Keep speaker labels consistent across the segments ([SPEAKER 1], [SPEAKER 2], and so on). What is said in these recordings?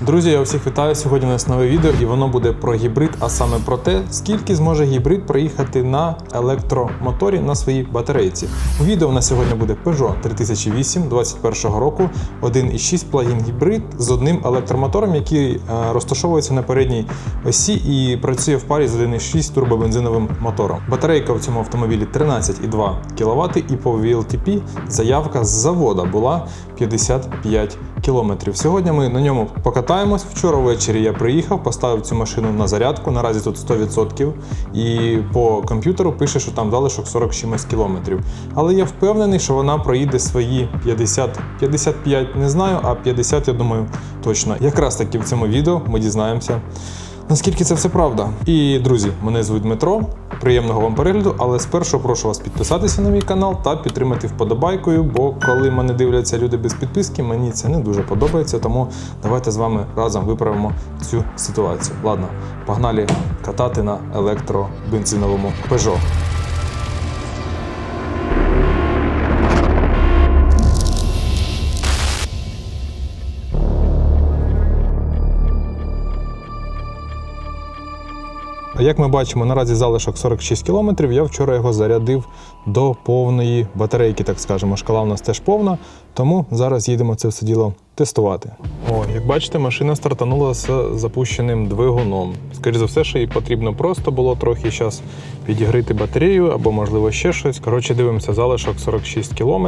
[SPEAKER 1] Друзі, я всіх вітаю. Сьогодні у нас нове відео, і воно буде про гібрид, а саме про те, скільки зможе гібрид проїхати на електромоторі на своїй батарейці. У відео у нас сьогодні буде Peugeot 3008 21 року, 1,6 плагін гібрид з одним електромотором, який е, розташовується на передній осі і працює в парі з 1,6 турбобензиновим мотором. Батарейка в цьому автомобілі 13,2 кВт, і по VLTP заявка з завода була 55 кілометрів. Сьогодні ми на ньому покатаємось. Вчора ввечері я приїхав, поставив цю машину на зарядку. Наразі тут 100%. І по комп'ютеру пише, що там залишок 40 чимось кілометрів. Але я впевнений, що вона проїде свої 50, 55 не знаю, а 50, я думаю, точно. Якраз таки в цьому відео ми дізнаємося. Наскільки це все правда? І друзі, мене звуть Дмитро. Приємного вам перегляду, але спершу прошу вас підписатися на мій канал та підтримати вподобайкою, бо коли мене дивляться люди без підписки, мені це не дуже подобається. Тому давайте з вами разом виправимо цю ситуацію. Ладно, погнали катати на електробензиновому Peugeot. Як ми бачимо, наразі залишок 46 км. Я вчора його зарядив до повної батарейки, так скажемо. Шкала у нас теж повна, тому зараз їдемо це все діло тестувати. О, як бачите, машина стартанула з запущеним двигуном. Скоріше за все, що їй потрібно просто було трохи зараз підігріти батарею або, можливо, ще щось. Коротше, дивимося, залишок 46 км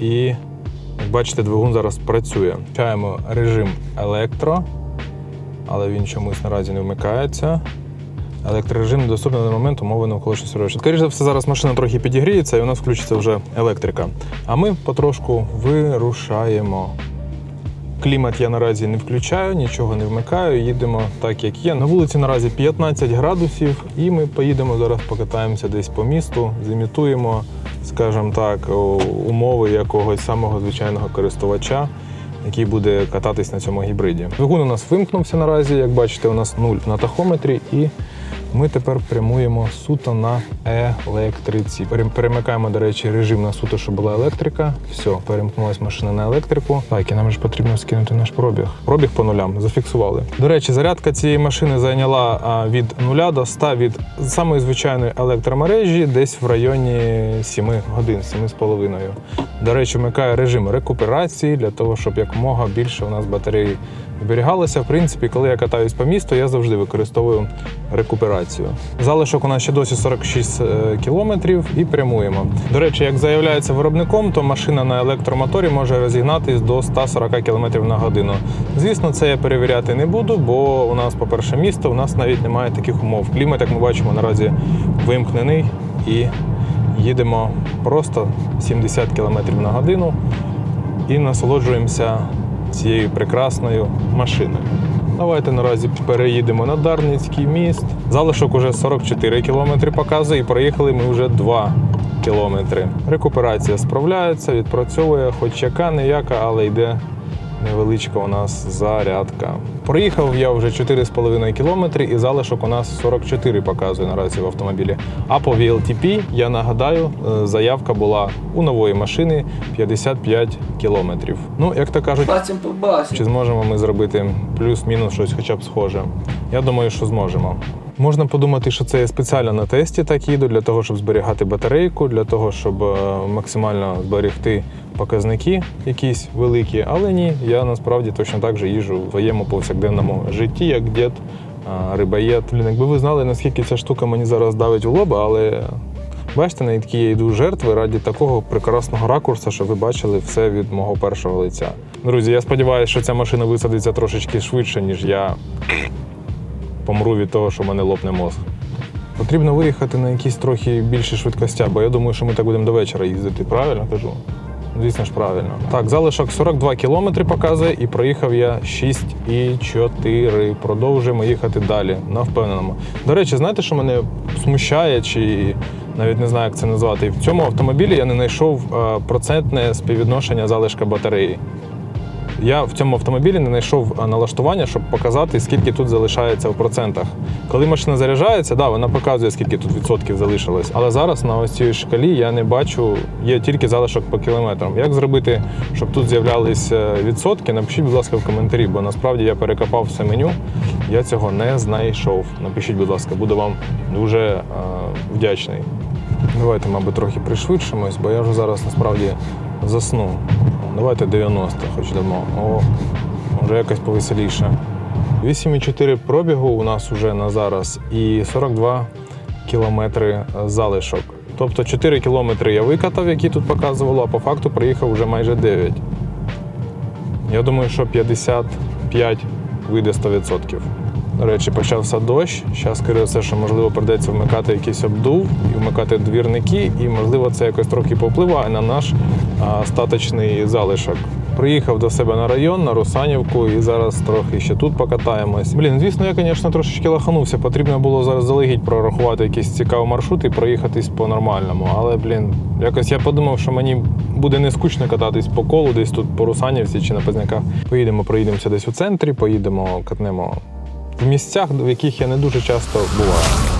[SPEAKER 1] і, як бачите, двигун зараз працює. Включаємо режим електро, але він чомусь наразі не вмикається. Електрорежим недоступний на момент умови навколишнього середовища. Скоріше за все, зараз машина трохи підігріється і у нас включиться вже електрика. А ми потрошку вирушаємо. Клімат я наразі не включаю, нічого не вмикаю, їдемо так, як є. На вулиці наразі 15 градусів, і ми поїдемо зараз, покатаємося десь по місту, зімітуємо, скажімо так, умови якогось самого звичайного користувача, який буде кататись на цьому гібриді. Двигун у нас вимкнувся наразі, як бачите, у нас нуль на тахометрі, і ми тепер прямуємо суто на електриці. Перемикаємо, до речі, режим на суто, щоб була електрика. Все, перемкнулась машина на електрику. Так, і нам ж потрібно скинути наш пробіг. Пробіг по нулям зафіксували. До речі, зарядка цієї машини зайняла від 0 до 100 від самої звичайної електромережі десь в районі 7 годин, 7,5. До речі, вмикає режим рекуперації для того, щоб якомога більше у нас батареї зберігалося. В принципі, коли я катаюсь по місту, я завжди використовую рекуперацію. Залишок у нас ще досі 46 е, кілометрів і прямуємо. До речі, як заявляється виробником, то машина на електромоторі може розігнатись до 140 км на годину. Звісно, це я перевіряти не буду, бо у нас, по-перше, місто, у нас навіть немає таких умов. Клімат, як ми бачимо, наразі вимкнений і їдемо просто 70 км на годину і насолоджуємося цією прекрасною машиною. Давайте наразі переїдемо на Дарницький міст. Залишок уже 44 кілометри показує, і проїхали ми вже 2 кілометри. Рекуперація справляється, відпрацьовує, хоч яка не яка, але йде невеличка у нас зарядка. Проїхав я вже 4,5 кілометри і залишок у нас 44 показує наразі в автомобілі. А по VLTP, я нагадаю, е, заявка була у нової машини 55 кілометрів. Ну, як то кажуть, чи зможемо ми зробити плюс-мінус щось хоча б схоже? Я думаю, що зможемо. Можна подумати, що це я спеціально на тесті так їду для того, щоб зберігати батарейку, для того, щоб е, максимально зберегти показники якісь великі. Але ні, я насправді точно так же їжджу в своєму повсякденному житті, як дід, а, рибоєд. Блін, якби ви знали, наскільки ця штука мені зараз давить у лоба, але бачите, на які я йду жертви раді такого прекрасного ракурсу, щоб ви бачили все від мого першого лиця. Друзі, я сподіваюся, що ця машина висадиться трошечки швидше, ніж я помру від того, що мене лопне мозг. Потрібно виїхати на якісь трохи більші швидкостя, бо я думаю, що ми так будемо до вечора їздити. Правильно кажу? Звісно ж, правильно. Так, залишок 42 кілометри показує, і проїхав я 6,4. Продовжуємо їхати далі на впевненому. До речі, знаєте, що мене смущає, чи навіть не знаю, як це назвати. В цьому автомобілі я не знайшов е, процентне співвідношення залишка батареї. Я в цьому автомобілі не знайшов налаштування, щоб показати, скільки тут залишається в процентах. Коли машина заряджається, да, вона показує, скільки тут відсотків залишилось. Але зараз на ось цій шкалі я не бачу, є тільки залишок по кілометрам. Як зробити, щоб тут з'являлися відсотки? Напишіть, будь ласка, в коментарі, бо насправді я перекопав все меню, я цього не знайшов. Напишіть, будь ласка, буду вам дуже е, вдячний. Давайте, мабуть, трохи пришвидшимось, бо я вже зараз насправді засну. Давайте 90 хоч дамо. О, вже якось повеселіше. 8,4 пробігу у нас вже на зараз і 42 кілометри залишок. Тобто 4 кілометри я викатав, які тут показувало, а по факту приїхав вже майже 9. Я думаю, що 55 вийде 100%. До речі, почався дощ. Зараз, скоріше все, що можливо придеться вмикати якийсь обдув і вмикати двірники, і можливо це якось трохи повпливає на наш а, статочний залишок. Приїхав до себе на район, на Русанівку, і зараз трохи ще тут покатаємось. Блін, звісно, я, звісно, трошечки лаханувся. Потрібно було зараз залегіть прорахувати якийсь цікавий маршрут і проїхатись по-нормальному. Але, блін, якось я подумав, що мені буде не скучно кататись по колу, десь тут по Русанівці чи на Позняках. Поїдемо, проїдемося десь у центрі, поїдемо, катнемо в місцях, в яких я не дуже часто буваю.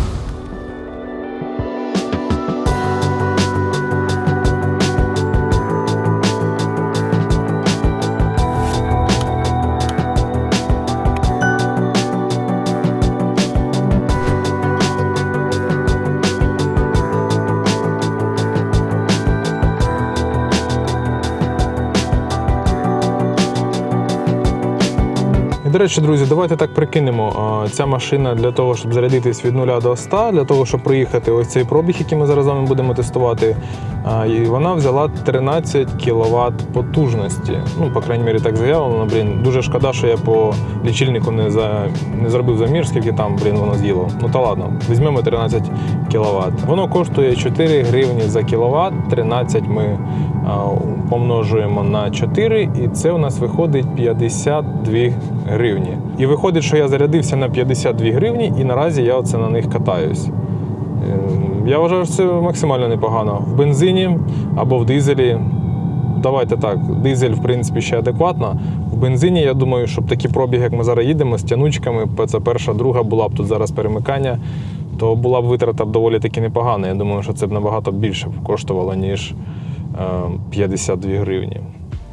[SPEAKER 1] До речі, друзі, давайте так прикинемо. Ця машина для того, щоб зарядитись від 0 до 100, для того, щоб проїхати ось цей пробіг, який ми зараз з вами будемо тестувати, і вона взяла 13 кВт потужності. Ну, по крайній мірі, так заявлено. Блін, дуже шкода, що я по лічильнику не за не зробив замір, скільки там блін, воно з'їло. Ну та ладно, візьмемо 13 кВт. Воно коштує 4 гривні за кіловат, 13 ми а, помножуємо на 4, і це у нас виходить 52 гривні. І виходить, що я зарядився на 52 гривні, і наразі я оце на них катаюсь. Ем, Я вважаю, що це максимально непогано. В бензині або в дизелі. Давайте так, дизель, в принципі, ще адекватно. В бензині, я думаю, щоб такі пробіги, як ми зараз їдемо, з тянучками, це перша, друга була б тут зараз перемикання, то була б витрата доволі таки непогана. Я думаю, що це б набагато більше коштувало, ніж е, 52 гривні.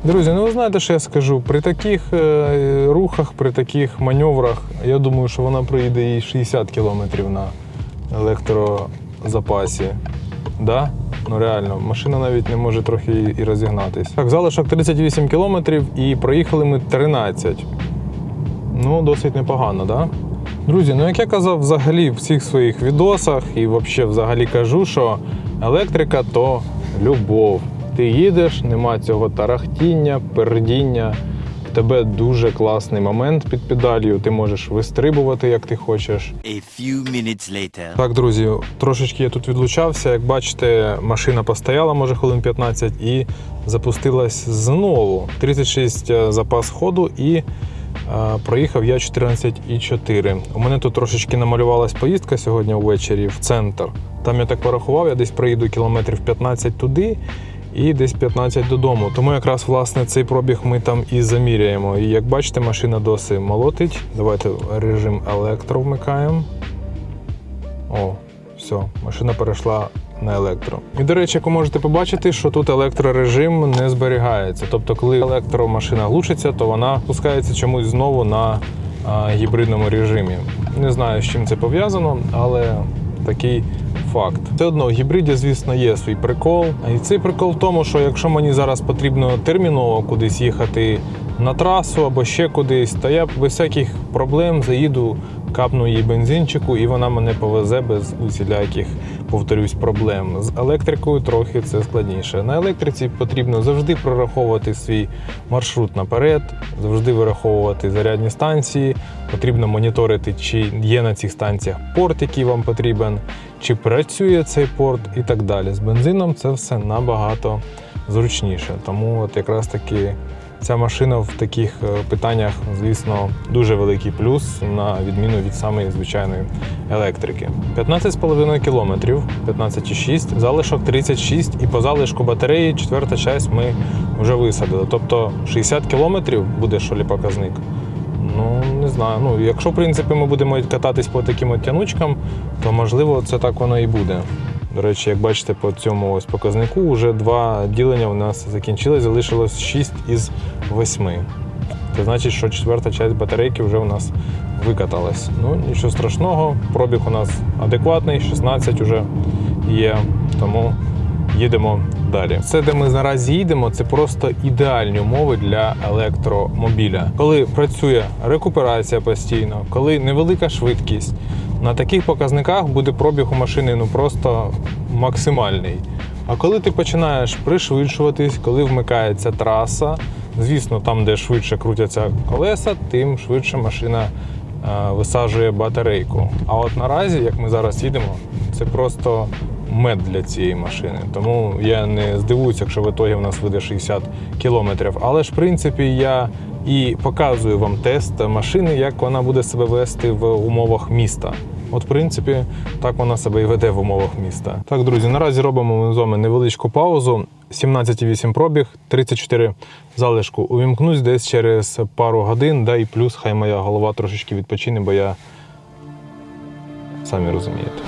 [SPEAKER 1] Друзі, ну ви знаєте, що я скажу? При таких е, рухах, при таких маневрах, я думаю, що вона проїде і 60 кілометрів на електрозапасі. Да? Ну реально, машина навіть не може трохи і- розігнатись. Так, залишок 38 кілометрів і проїхали ми 13. Ну, досить непогано, да? Друзі, ну як я казав взагалі в всіх своїх відосах і взагалі взагалі кажу, що електрика то любов. Ти їдеш, нема цього тарахтіння, пердіння. В тебе дуже класний момент під педалью, ти можеш вистрибувати, як ти хочеш.
[SPEAKER 2] A few minutes later.
[SPEAKER 1] Так, друзі, трошечки я тут відлучався. Як бачите, машина постояла, може хвилин 15, і запустилась знову. 36 запас ходу і е, проїхав я 14,4. У мене тут трошечки намалювалась поїздка сьогодні ввечері в центр. Там я так порахував, я десь проїду кілометрів 15 туди. І десь 15 додому. Тому якраз власне цей пробіг ми там і заміряємо. І як бачите, машина досі молотить. Давайте режим електро вмикаємо. О, все, машина перейшла на електро. І до речі, як ви можете побачити, що тут електрорежим не зберігається. Тобто, коли електромашина глушиться, то вона пускається чомусь знову на а, гібридному режимі. Не знаю, з чим це пов'язано, але такий факт. Все одно в гібриді, звісно, є свій прикол. І цей прикол в тому, що якщо мені зараз потрібно терміново кудись їхати на трасу або ще кудись, то я без всяких проблем заїду, капну їй бензинчику, і вона мене повезе без усіляких, повторюсь, проблем. З електрикою трохи це складніше. На електриці потрібно завжди прораховувати свій маршрут наперед, завжди вираховувати зарядні станції. Потрібно моніторити, чи є на цих станціях порт, який вам потрібен, чи працює цей порт і так далі. З бензином це все набагато зручніше. Тому от якраз таки ця машина в таких е, питаннях, звісно, дуже великий плюс на відміну від самої звичайної електрики. 15,5 кілометрів, 15,6, залишок 36, і по залишку батареї четверта часть ми вже висадили. Тобто 60 кілометрів буде що лі показник. Ну, не знаю. Ну, якщо, в принципі, ми будемо кататись по таким от тянучкам, то можливо це так воно і буде. До речі, як бачите, по цьому ось показнику вже два ділення у нас закінчилось, залишилось 6 із 8. Це значить, що четверта частина батарейки вже у нас викаталась. Ну, нічого страшного, пробіг у нас адекватний, 16 вже є, тому їдемо далі. Це, де ми наразі їдемо, це просто ідеальні умови для електромобіля. Коли працює рекуперація постійно, коли невелика швидкість, на таких показниках буде пробіг у машини ну просто максимальний. А коли ти починаєш пришвидшуватись, коли вмикається траса, звісно, там, де швидше крутяться колеса, тим швидше машина е, висаджує батарейку. А от наразі, як ми зараз їдемо, це просто мед для цієї машини. Тому я не здивуюся, якщо в ітогі в нас вийде 60 кілометрів. Але ж, в принципі, я і показую вам тест машини, як вона буде себе вести в умовах міста. От, в принципі, так вона себе і веде в умовах міста. Так, друзі, наразі робимо ми з вами невеличку паузу. 17,8 пробіг, 34 залишку. Увімкнусь десь через пару годин, да і плюс хай моя голова трошечки відпочине, бо я самі розумієте.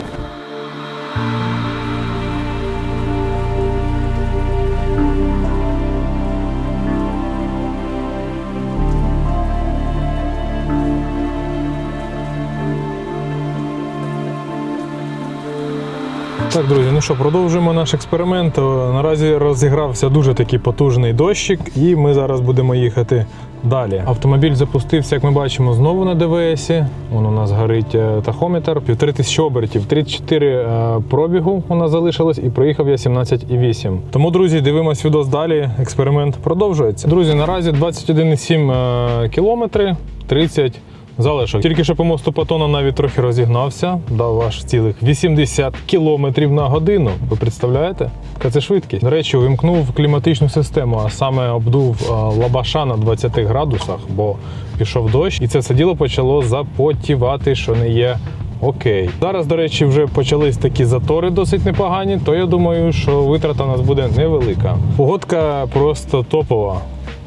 [SPEAKER 1] Так, друзі, ну що, продовжуємо наш експеримент. Наразі розігрався дуже такий потужний дощик, і ми зараз будемо їхати далі. Автомобіль запустився, як ми бачимо, знову на ДВС. Вон у нас горить е, тахометр. Півтори тисячі обертів, 34 е, пробігу у нас залишилось, і проїхав я 17,8. Тому, друзі, дивимось відос далі. Експеримент продовжується. Друзі, наразі 21,7 е, кілометри, 30 Залишок. Тільки що по мосту Патона навіть трохи розігнався, дав аж цілих 80 км на годину. Ви представляєте? Яка це швидкість? До речі, увімкнув кліматичну систему, а саме обдув лабаша на 20 градусах, бо пішов дощ, і це все діло почало запотівати, що не є. Окей, зараз, до речі, вже почались такі затори досить непогані, то я думаю, що витрата у нас буде невелика. Погодка просто топова.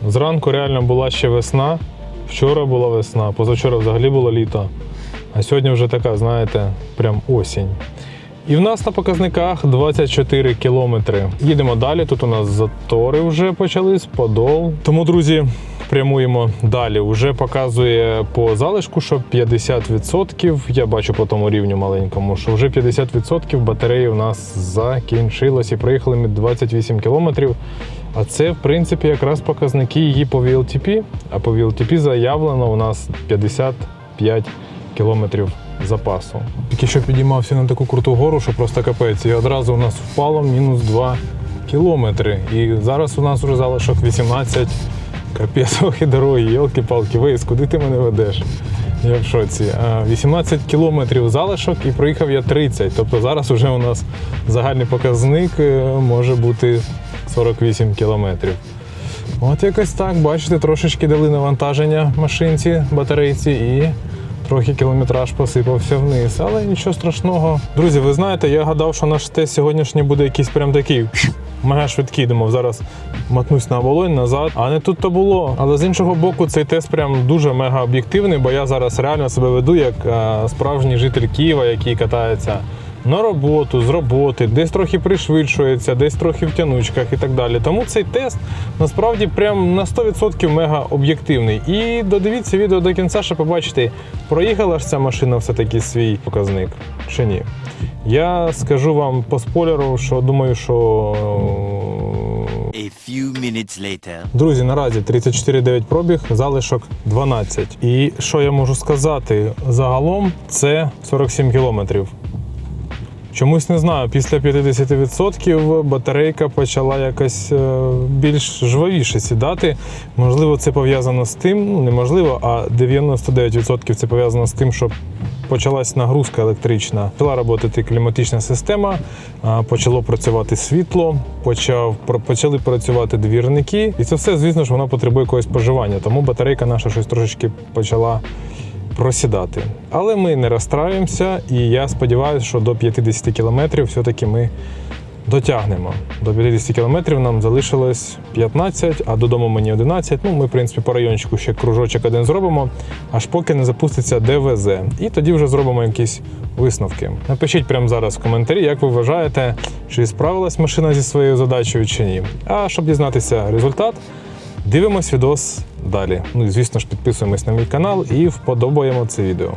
[SPEAKER 1] Зранку реально була ще весна. Вчора була весна, позавчора взагалі було літо. А сьогодні вже така, знаєте, прям осінь. І в нас на показниках 24 кілометри. Їдемо далі. Тут у нас затори вже почались, подол. Тому, друзі, прямуємо далі. Уже показує по залишку, що 50%. Я бачу по тому рівню маленькому, що вже 50% батареї у нас закінчилось і проїхали ми 28 кілометрів. А це, в принципі, якраз показники її по VLTP. А по VLTP заявлено у нас 55 кілометрів запасу. Тільки що підіймався на таку круту гору, що просто капець. І одразу у нас впало мінус 2 кілометри. І зараз у нас вже залишок 18. Капець, і дороги, йолки-палки, виїзд, куди ти мене ведеш? Я в шоці. А, 18 кілометрів залишок і проїхав я 30. Тобто зараз вже у нас загальний показник е, може бути 48 кілометрів. От якось так, бачите, трошечки дали навантаження машинці, батарейці і трохи кілометраж посипався вниз. Але нічого страшного. Друзі, ви знаєте, я гадав, що наш тест сьогоднішній буде якийсь прям такий. Мега швидкий, думав, зараз мотнусь на оболонь назад, а не тут то було. Але з іншого боку, цей тест прям дуже мега об'єктивний, бо я зараз реально себе веду як е, справжній житель Києва, який катається на роботу, з роботи, десь трохи пришвидшується, десь трохи в тянучках і так далі. Тому цей тест насправді прям на 100% мега об'єктивний. І додивіться відео до кінця, щоб побачити, проїхала ж ця машина все-таки свій показник чи ні. Я скажу вам по спойлеру, що думаю, що
[SPEAKER 2] A few minutes later.
[SPEAKER 1] Друзі, наразі 34,9 пробіг, залишок 12. І що я можу сказати? Загалом це 47 кілометрів. Чомусь не знаю, після 50% батарейка почала якось е, більш жвавіше сідати. Можливо, це пов'язано з тим, ну неможливо, а 99% це пов'язано з тим, що почалась нагрузка електрична. Почала працювати кліматична система, почало працювати світло, почав почали працювати двірники, і це все, звісно ж, воно потребує якогось споживання. Тому батарейка наша щось трошечки почала просідати. Але ми не розстраюємося, і я сподіваюся, що до 50 кілометрів все-таки ми дотягнемо. До 50 кілометрів нам залишилось 15, а додому мені 11. Ну, ми, в принципі, по райончику ще кружочок один зробимо, аж поки не запуститься ДВЗ. І тоді вже зробимо якісь висновки. Напишіть прямо зараз в коментарі, як ви вважаєте, чи справилась машина зі своєю задачею чи ні. А щоб дізнатися результат, дивимось відос далі. Ну і звісно ж підписуємось на мій канал і вподобаємо це відео.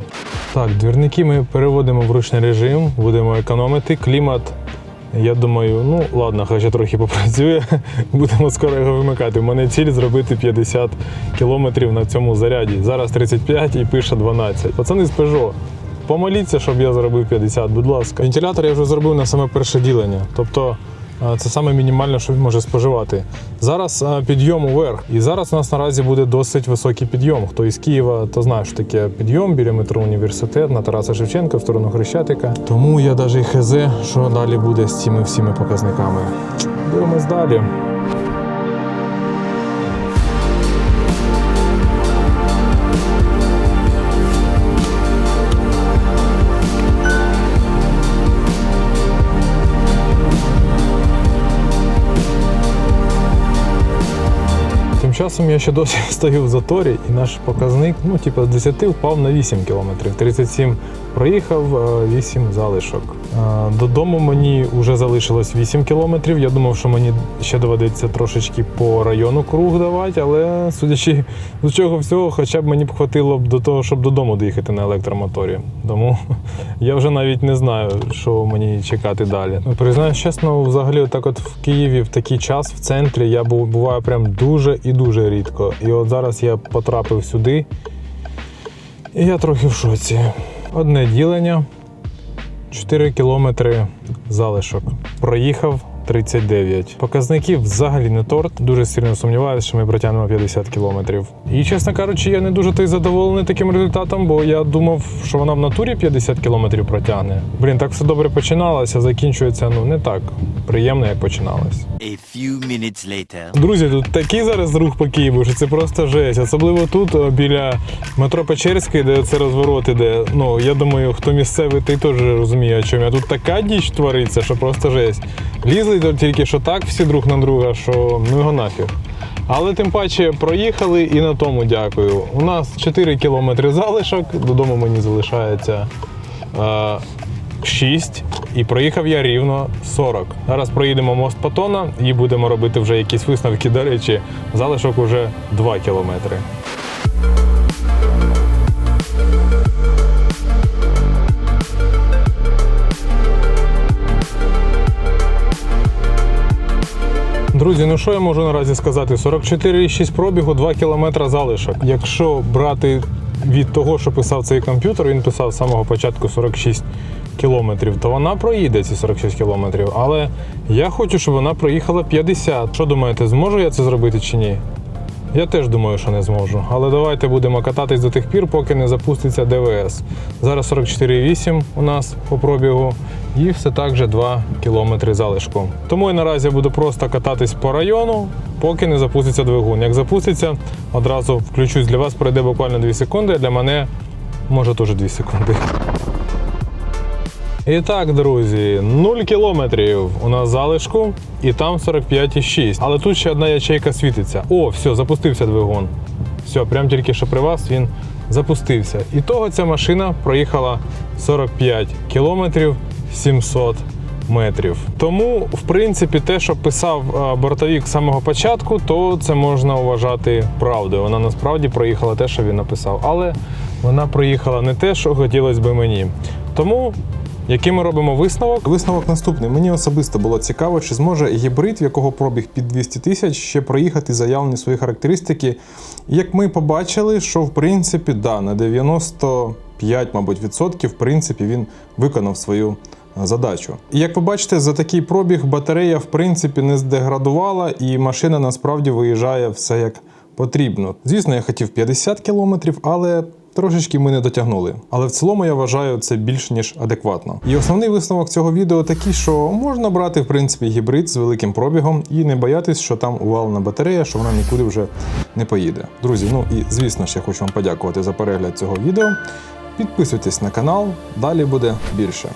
[SPEAKER 1] Так, двірники ми переводимо в ручний режим, будемо економити. Клімат я думаю, ну ладно, хай ще трохи попрацює. Будемо скоро його вимикати. У мене ціль зробити 50 кілометрів на цьому заряді. Зараз 35 і пише 12. Пацани з Peugeot, помоліться, щоб я зробив 50, будь ласка. Вентилятор я вже зробив на саме перше ділення. Тобто це саме мінімальне, що він може споживати. Зараз підйом уверх. І зараз у нас наразі буде досить високий підйом. Хто із Києва, то знає, що таке підйом біля метро університет на Тараса Шевченка в сторону Хрещатика. Тому я навіть хз, що далі буде з цими всіми показниками. Дивимось далі. Часом я ще досі стою в заторі, і наш показник, ну, типу, з 10 впав на 8 кілометрів. 37 проїхав, е, 8 залишок. Е, Додому мені вже залишилось 8 кілометрів. Я думав, що мені ще доведеться трошечки по району круг давати, але судячи з чого всього, хоча б мені б хватило б до того, щоб додому доїхати на електромоторі. Тому я вже навіть не знаю, що мені чекати далі. Ну, Признаюсь чесно, взагалі, отак от в Києві в такий час в центрі я буваю прям дуже і дуже рідко. І от зараз я потрапив сюди, і я трохи в шоці. Одне ділення, 4 кілометри залишок. Проїхав 39. Показників взагалі не торт. Дуже сильно сумніваюся, що ми протягнемо 50 кілометрів. І чесно кажучи, я не дуже той задоволений таким результатом, бо я думав, що вона в натурі 50 кілометрів протягне. Блін, так все добре починалося, закінчується ну не так приємно, як починалось.
[SPEAKER 2] A few minutes later.
[SPEAKER 1] Друзі, тут такий зараз рух по Києву, що це просто жесть. Особливо тут, біля метро Печерський, де це розворот іде. Ну, я думаю, хто місцевий, той теж розуміє, о чому я. Тут така діч твориться, що просто жесть. Лізли тут тільки що так всі друг на друга, що ну його нафіг. Але тим паче проїхали і на тому дякую. У нас 4 кілометри залишок, додому мені залишається. Е, 6 і проїхав я рівно 40. Зараз проїдемо мост Патона і будемо робити вже якісь висновки. До речі, залишок уже 2 кілометри. Друзі, ну що я можу наразі сказати? 44,6 пробігу, 2 км залишок. Якщо брати від того, що писав цей комп'ютер, він писав з самого початку 46 кілометрів, то вона проїде ці 46 кілометрів. Але я хочу, щоб вона проїхала 50. Що думаєте, зможу я це зробити чи ні? Я теж думаю, що не зможу. Але давайте будемо кататись до тих пір, поки не запуститься ДВС. Зараз 44,8 у нас по пробігу, і все так же 2 кілометри залишку. Тому я наразі буду просто кататись по району, поки не запуститься двигун. Як запуститься, одразу включусь для вас, пройде буквально 2 секунди, а для мене може теж 2 секунди. І так, друзі, 0 кілометрів у нас залишку, і там 45,6. Але тут ще одна ячейка світиться. О, все, запустився двигун. Все, прям тільки що при вас він запустився. І того ця машина проїхала 45 кілометрів 700 метрів. Тому, в принципі, те, що писав е, бортовик з самого початку, то це можна вважати правдою. Вона насправді проїхала те, що він написав. Але вона проїхала не те, що хотілося би мені. Тому який ми робимо висновок? Висновок наступний. Мені особисто було цікаво, чи зможе гібрид, в якого пробіг під 200 тисяч, ще проїхати заявлені свої характеристики. Як ми побачили, що в принципі, да, на 95, мабуть, відсотків, в принципі, він виконав свою е, задачу. І як побачите, за такий пробіг батарея в принципі не здеградувала, і машина насправді виїжджає все як потрібно. Звісно, я хотів 50 кілометрів, але трошечки ми не дотягнули. Але в цілому я вважаю це більш ніж адекватно. І основний висновок цього відео такий, що можна брати в принципі гібрид з великим пробігом і не боятись, що там увалена батарея, що вона нікуди вже не поїде. Друзі, ну і звісно ж я хочу вам подякувати за перегляд цього відео. Підписуйтесь на канал, далі буде більше.